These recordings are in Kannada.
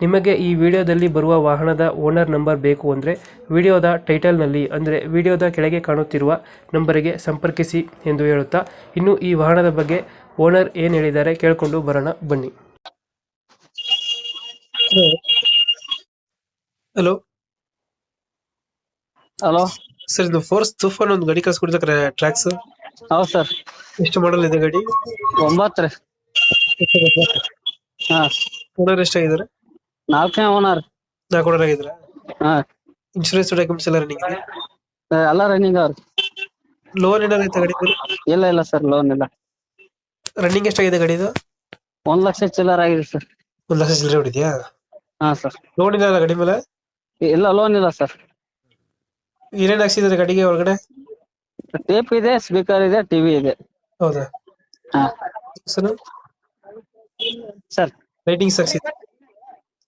ನಿಮಗೆ ಈ ವಿಡಿಯೋದಲ್ಲಿ ಬರುವ ವಾಹನದ ಓನರ್ ನಂಬರ್ ಬೇಕು ಅಂದರೆ ವಿಡಿಯೋದ ಟೈಟಲ್ನಲ್ಲಿ ಅಂದರೆ ವಿಡಿಯೋದ ಕೆಳಗೆ ಕಾಣುತ್ತಿರುವ ನಂಬರಿಗೆ ಸಂಪರ್ಕಿಸಿ ಎಂದು ಹೇಳುತ್ತಾ ಇನ್ನು ಈ ವಾಹನದ ಬಗ್ಗೆ ಓನರ್ ಏನು ಹೇಳಿದ್ದಾರೆ ಕೇಳಿಕೊಂಡು ಬರೋಣ ಬನ್ನಿ. ಹಲೋ. ಹಲೋ. ಸರ್ ಇದು ಫೋರ್ಸ್ ತುಫಾನ್ ಒಂದು ಗಾಡಿ ಕಳ್ಸ್ಕೊಡ್ತಾರೆ ಟ್ರ್ಯಾಕ್ಸ್ ಹೌದು ಸರ್. ಎಷ್ಟು ಮಾಡಲ್ ಇದೆ ಗಾಡಿ? ಒಂಬತ್ತು ರೀ. ಹಾ. ಓನರ್ ಎಷ್ಟಾಗಿದ್ದಾರೆ? ನಾಲ್ಕನೇ ಓನರ್ ನಾಲ್ಕು ಓನರ್ ಆಗಿದ್ದಾರೆ ಹಾ. ಇನ್ಶೂರೆನ್ಸ್ ಡಾಕ್ಯುಮೆಂಟ್ಸ್ ಎಲ್ಲ ರನ್ನಿಂಗ್ ಇದೆ ಎಲ್ಲ ರನ್ನಿಂಗ್ ಅವ್ರಿ. ಲೋನ್ ಏನಾದ್ರು ಐತೆ ಗಾಡಿ ಇಲ್ಲ ಇಲ್ಲ ಸರ್ ಲೋನ್ ಇಲ್ಲ. ರನ್ನಿಂಗ್ ಎಷ್ಟಾಗಿದೆ ಗಾಡಿದು? ಒಂದ್ ಲಕ್ಷ ಚಿಲ್ಲರ್ ಆಗಿದೆ ಸರ್ ಒಂದು ಲಕ್ಷ ಚಿಲ್ಲರೆ ಹೊಡಿದ್ಯಾ? ಹಾ ಸರ್ ಲೋನ್ ಇಲ್ಲ ಗಾಡಿ ಮೇಲೆ? ಇಲ್ಲ ಲೋನ್ ಇಲ್ಲ ಸರ್ ಏನೇನ್ ಹಾಕ್ಸಿದ್ರೆ ಗಾಡಿಗೆ ಒಳಗಡೆ? ಟೇಪ್ ಇದೆ ಸ್ಪೀಕರ್ ಇದೆ ಟಿವಿ ಇದೆ. ಹೌದಾ? ಹಾ. ಸರ್ ಲೈಟಿಂಗ್ಸ್ ಹಾಕ್ಸಿದ್ರೆ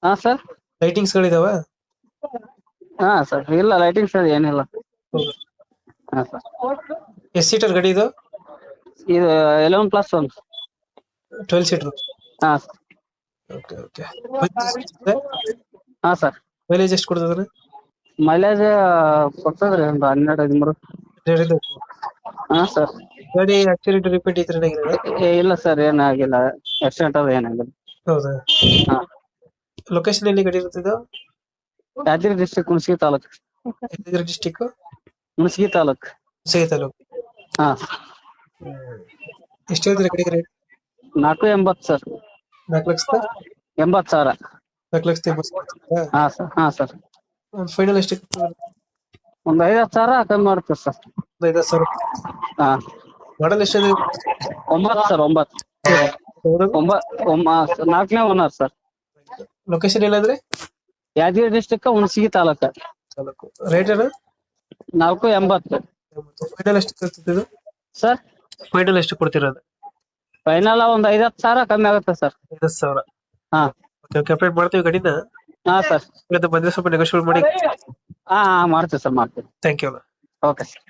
ಹಾ ಸರ್ ಲೈಟಿಂಗ್ಸ್ ಗಳಿದಾವ? ಹಾ ಸರ್ ಇಲ್ಲ ಲೈಟಿಂಗ್ ಸರ್ ಏನಿಲ್ಲ. ಹಾ ಸರ್ ಎಸ್ ಸೀಟರ್ ಗಾಡಿ ಇದು? ಇದು eleven plus one twelve seater ಹಾ ಓಕೆ ಓಕೆ ಹಾ ಸರ್ ಮೈಲೇಜ್ ಎಷ್ಟು ಕೊಡ್ತದ್ರಿ ಮೈಲೇಜ್ ಕೊಡ್ತದ್ರಿ ಒಂದು ಹನ್ನೆರಡು ಹದಿಮೂರು. ಹಾ ಸರ್ ಗಾಡಿ ಆಕ್ಸಿಡೆಂಟ್ ರಿಪೀಟ್ ಈ ತರ ಏ, ಇಲ್ಲ ಸರ್ ಏನಾಗಿಲ್ಲ. ಆಕ್ಸಿಡೆಂಟ್ ಅದು ಏನಾಗಿಲ್ಲ. ಹೌದಾ? ಹಾ. ಲೊಕೇಶನ್ ಎಲ್ಲಿ ಗಡಿ ಇರ್ತಿದು ಯಾದಗಿರಿ ಡಿಸ್ಟ್ರಿಕ್ಟ್ ಹುಣಸಗಿ ತಾಲೂಕು. ಯಾದಗಿರಿ ಡಿಸ್ಟಿಕ್ ಹುಣಸಗಿ ತಾಲೂಕ್. ಹುಣಸಗಿ ತಾಲೂಕು. ಹಾ. ಎಷ್ಟು ಹೇಳ್ತೀರಿ ಗಾಡಿಗೆ ರೇಟ್ ನಾಲ್ಕು ಎಂಬತ್ತು ಸರ್. ನಾಲ್ಕು ಲಕ್ಷದ ಎಂಬತ್ತು ಸಾವಿರ. ನಾಲ್ಕು ಲಕ್ಷದ ಎಂಬತ್ತು ಸಾವಿರ ಹಾ ಸರ್ ಹಾ ಸರ್. ಒಂದು ಫೈನಲ್ ಎಷ್ಟು ಒಂದ್ ಹತ್ತು ಸಾವಿರ ಕಮ್ಮಿ ಮಾಡ್ತೀವಿ ಸರ್. ಒಂದು ಐದು ಸಾವಿರ ಹಾ. ಮಾಡಲ್ ಎಷ್ಟಿದೆ ಒಂಬತ್ತು ಸರ್ ಒಂಬತ್ತು. ಒಂಬತ್ತು ಒಂಬ ನಾಲ್ಕನೇ ಓನರ್ ಸರ್. ಲೊಕೇಶನ್ ಎಲ್ಲಾದ್ರೆ ಯಾದಗಿರಿ ಡಿಸ್ಟ್ರಿಕ್ಟ್ ಹುಣಸಗಿ ತಾಲೂಕ. ತಾಲೂಕು. ರೇಟ್ ಏನು ನಾಲ್ಕು ಎಂಬತ್ತು. ಫೈನಲ್ ಎಷ್ಟು ಕೊಡ್ತಿದ್ದು ಇದು? ಸರ್? ಫೈನಲ್ ಎಷ್ಟು ಕೊಡ್ತಿರೋದು? ಫೈನಲ್ ಒಂದ್ ಹತ್ತು ಸಾವಿರ ಕಮ್ಮಿ ಆಗುತ್ತೆ ಸರ್. ಐದು ಸಾವಿರ. ಹಾ. ಓಕೆ ಓಕೆ ಅಪ್ಡೇಟ್ ಮಾಡ್ತೀವಿ ಗಾಡಿನ. ಹಾ ಸರ್. ಇವತ್ತು ಬಂದ್ರೆ ಸ್ವಲ್ಪ ನೆಗೋಷಿಯೇಟ್ ಮಾಡಿ. ಹಾ ಮಾಡ್ತೀವಿ ಸರ್ ಮಾಡ್ತೀವಿ. Thank you okay sir